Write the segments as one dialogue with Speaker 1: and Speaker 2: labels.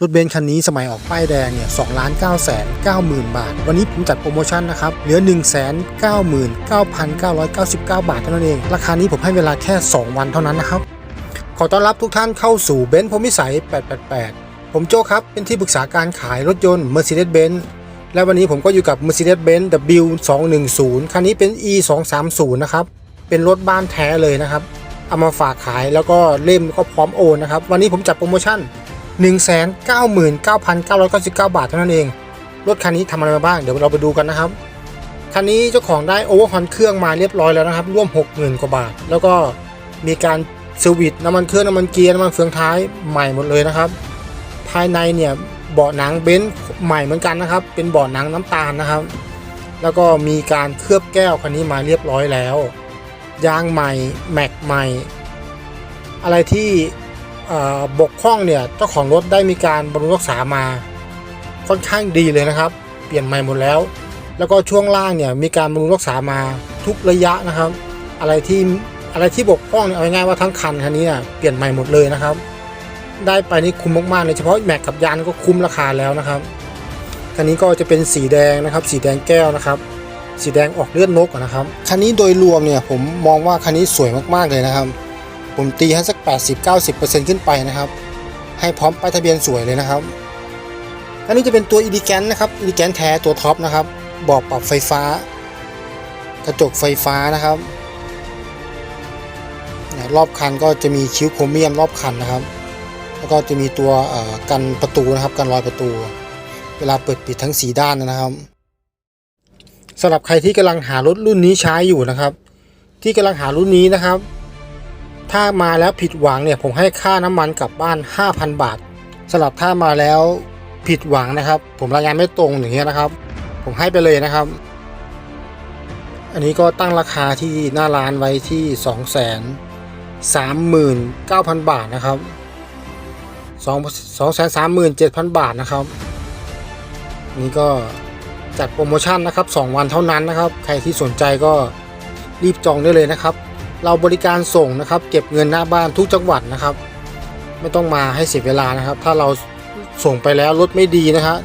Speaker 1: รถเบนซ์คันนี้สมัยออกป้ายแดงเนี่ย2ล้าน9แสน9หมื่นบาท วันนี้ผมจัดโปรโมชั่นนะครับ เหลือ1 9 9 9 9 9บเก้าบาทเท่านั้นเอง ราคานี้ผมให้เวลาแค่ 2 วันเท่านั้นนะครับ ขอต้อนรับทุกท่านเข้าสู่เบนซ์พรมิสัย 888 ผมโจครับ เป็นที่ปรึกษาการขายรถยนต์ Mercedes-Benz และวันนี้ผมก็อยู่กับ Mercedes-Benz W210 คันนี้เป็น E230 นะครับ เป็นรถบ้านแท้เลยนะครับ เอามาฝากขายแล้วก็เล่มก็พร้อมโอนนะครับ วันนี้ผมจัดโปรโมชั่น 199,999 บาทเท่านั้นเอง รถคันนี้ทำอะไรมาบ้าง เดี๋ยวเราไปดูกันนะครับ คันนี้เจ้าของได้โอเวอร์ฮอนเครื่องมาเรียบร้อยแล้วนะครับ ร่วม 60,000 กว่าบาท แล้วก็มีการเซอร์วิสน้ำมันเครื่องน้ำมันเกียร์น้ำมันเฟืองท้ายใหม่หมดเลยนะครับ ภายในเนี่ยเบาะหนังเบนซ์ใหม่เหมือนกันนะครับ เป็นเบาะหนังน้ำตาลนะครับ แล้วก็มีการเคลือบแก้วคันนี้มาเรียบร้อยแล้ว ยางใหม่แม็กใหม่ อะไรที่ บกพร่องเนี่ยเจ้าของรถได้มีการบำรุงรักษามาค่อนข้างดีเลยนะครับ เปลี่ยนใหม่หมดแล้ว แล้วก็ช่วงล่างเนี่ยมีการบำรุงรักษามาทุกระยะนะครับ อะไรที่อะไรที่บกพร่องเนี่ยเอาง่ายๆว่าทั้งคันคันนี้เปลี่ยนใหม่หมดเลยนะครับ ได้ไปนี่คุ้มมากๆเลยเฉพาะแม็กกับยางก็คุ้มราคาแล้วนะครับคันนี้ก็จะเป็นสีแดงนะครับ สีแดงแก้วนะครับ สีแดงออกเลือดนกนะครับคันนี้โดยรวมเนี่ยผมมองว่าคันนี้สวยมากๆเลยนะครับ ผมตีให้สัก 80-90%ขึ้นไปนะครับ ให้พร้อมป้ายทะเบียนสวยเลยนะครับอันนี้จะเป็นตัวอีดิแกนนะครับอีดิแกนแท้ตัวท็อปนะครับบอกปรับไฟฟ้า กระจกไฟฟ้านะครับรอบคันก็จะมีคิ้วโครเมียมรอบคันนะครับ แล้วก็จะมีตัวกันประตูนะครับกันรอยประตู เวลาเปิดปิดทั้งสีด้านนะครับสำหรับใครที่กำลังหารถรุ่นนี้ใช้อยู่นะครับ ที่กำลังหารุ่นนี้นะครับ ถ้ามาแล้วผิดหวังเนี่ยผมให้ค่าน้ำมันกลับบ้าน 5,000 บาทสำหรับถ้ามาแล้วผิดหวังนะครับ ผมรายงานไม่ตรงอย่างเงี้ยนะครับ ผมให้ไปเลยนะครับ อันนี้ก็ตั้งราคาที่หน้าร้านไว้ที่ 2 3 9 0 0 0 บาทนะครับ 2 2 3 7 0 0 0 บาทนะครับนี่ก็จัดโปรโมชั่นนะครับ 2 วันเท่านั้นนะครับ ใครที่สนใจก็รีบจองได้เลยนะครับ เราบริการส่งนะครับ เก็บเงินหน้าบ้านทุกจังหวัดนะครับ ไม่ต้องมาให้เสียเวลานะครับ ถ้าเราส่งไปแล้วรถไม่ดีนะครับ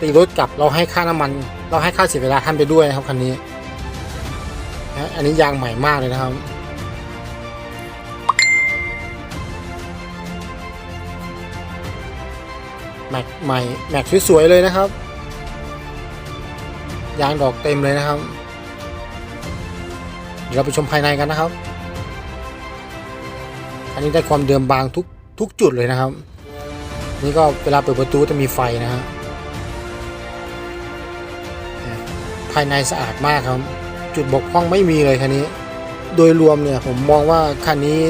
Speaker 1: ตีรถกลับเราให้ค่าน้ำมัน เราให้ค่าเสียเวลาท่านไปด้วยนะครับคันนี้นะอันนี้ยางใหม่มากเลยนะครับ แม็กใหม่แม็กสวยๆเลยนะครับ ยางดอกเต็มเลยนะครับ เดี๋ยวเราไปชมภายในกันนะครับ อันนี้ได้ความเดิมบางทุกทุกจุดเลยนะครับ นี่ก็เวลาเปิดประตูจะมีไฟนะฮะภายในสะอาดมากครับ จุดบกพร่องไม่มีเลยคันนี้ โดยรวมเนี่ยผมมองว่าคันนี้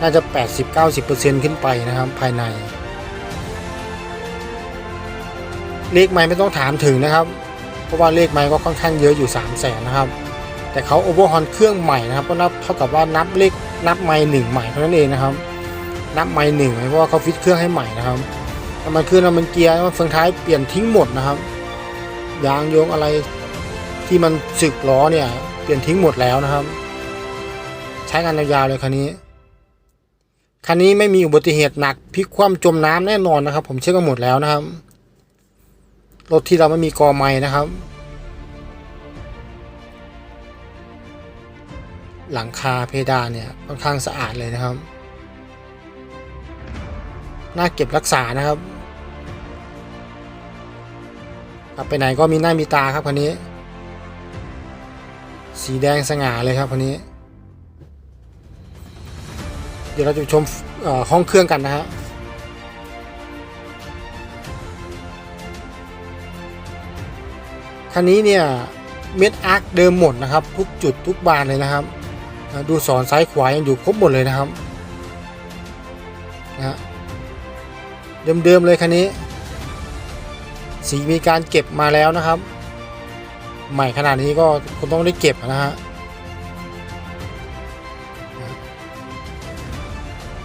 Speaker 1: น่าจะ 80-90%ขึ้นไปนะครับภายใน เลขไม้ไม่ต้องถามถึงนะครับ เพราะว่าเลขไม้ก็ค่อนข้างเยอะอยู่ 3 0 0แสนนะครับ แต่เขาโอเวอร์ฮอนเครื่องใหม่นะครับ ก็นับเท่ากับว่านับเลข นับไม้หนึ่งใหม่เท่านั้นเองนะครับ นับไม้หนึ่งเพราะว่าเขาฟิตเครื่องให้ใหม่นะครับน้ำมันเครื่องน้ำมันเกียร์น้ำมันเฟืองท้ายเปลี่ยนทิ้งหมดนะครับยางโยงอะไรที่มันสึกล้อเนี่ย เปลี่ยนทิ้งหมดแล้วนะครับ ใช้งานยาวๆเลยคันนี้คันนี้ไม่มีอุบัติเหตุหนักพลิกคว่ำจมน้ำแน่นอนนะครับ ผมเช็คกันหมดแล้วนะครับรถที่เราไม่มีกอไม้นะครับ หลังคาเพดานเนี่ยค่อนข้างสะอาดเลยนะครับ น่าเก็บรักษานะครับกลับไปไหนก็มีหน้ามีตาครับคันนี้ สีแดงสง่าเลยครับคันนี้ เดี๋ยวเราจะไปชมห้องเครื่องกันนะฮะคันนี้เนี่ยเม็ดอาร์คเดิมหมดนะครับ ทุกจุดทุกบานเลยนะครับ ดูสอนซ้ายขวายังอยู่ครบหมดเลยนะครับนะเดิมๆเลยคันนี้ สีมีการเก็บมาแล้วนะครับ ใหม่ขนาดนี้ก็คงต้องได้เก็บนะฮะ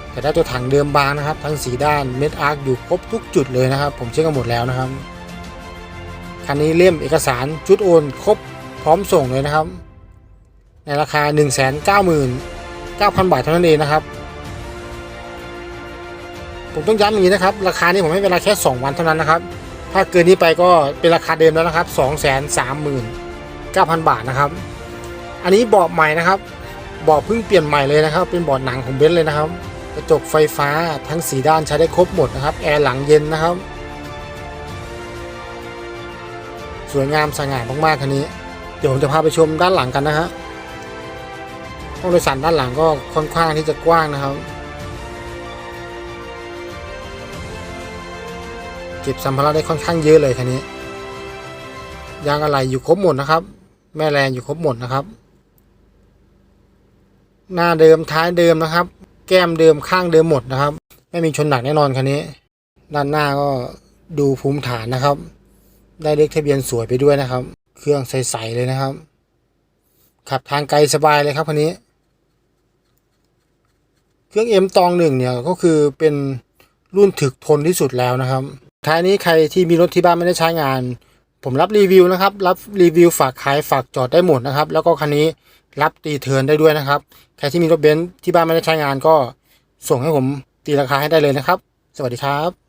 Speaker 1: แต่ได้ตัวถังเดิมบางนะครับ ทั้งสีด้านเม็ดอาร์คอยู่ครบทุกจุดเลยนะครับ ผมเช็คกันหมดแล้วนะครับคันนี้เล่มเอกสารชุดโอนครบพร้อมส่งเลยนะครับ ในราคา 1 9 9 0 0 0 บาทเท่านั้นเองนะครับ ผมต้องย้ำอย่างนี้นะครับ ราคานี้ผมให้เวลาแค่ 2 วันเท่านั้นนะครับ ถ้าเกินนี้ไปก็เป็นราคาเดิมแล้วนะครับ 2 3 9 0 0 0 บาทนะครับ อันนี้เบาะใหม่นะครับเบาะเพิ่งเปลี่ยนใหม่เลยนะครับ เป็นเบาะหนังของเบนซ์เลยนะครับ กระจกไฟฟ้าทั้งสีด้านใช้ได้ครบหมดนะครับ แอร์หลังเย็นนะครับ สวยงามสง่ามากๆคันนี้ เดี๋ยวผมจะพาไปชมด้านหลังกันนะฮะ ห้องโดยสารด้านหลังก็ค่อนข้างที่จะกว้างนะครับ เก็บสัมภาระได้ค่อนข้างเยอะเลยคันนี้ ยางอะไหล่อยู่ครบหมดนะครับ แม่แรงอยู่ครบหมดนะครับ หน้าเดิมท้ายเดิมนะครับ แก้มเดิมข้างเดิมหมดนะครับ ไม่มีชนหนักแน่นอนคันนี้ ด้านหน้าก็ดูภูมิฐานนะครับ ได้เลขทะเบียนสวยไปด้วยนะครับ เครื่องใสๆเลยนะครับขับทางไกลสบายเลยครับคันนี้ เครื่องเอ็มตองหนึ่งเนี่ยก็คือเป็นรุ่นถึกทนที่สุดแล้วนะครับท้ายนี้ใครที่มีรถที่บ้านไม่ได้ใช้งาน ผมรับรีวิวนะครับ รับรีวิวฝากขายฝากจอดได้หมดนะครับ แล้วก็คันนี้รับตีเทินได้ด้วยนะครับ ใครที่มีรถเบนซ์ที่บ้านไม่ได้ใช้งานก็ส่งให้ผมตีราคาให้ได้เลยนะครับ สวัสดีครับ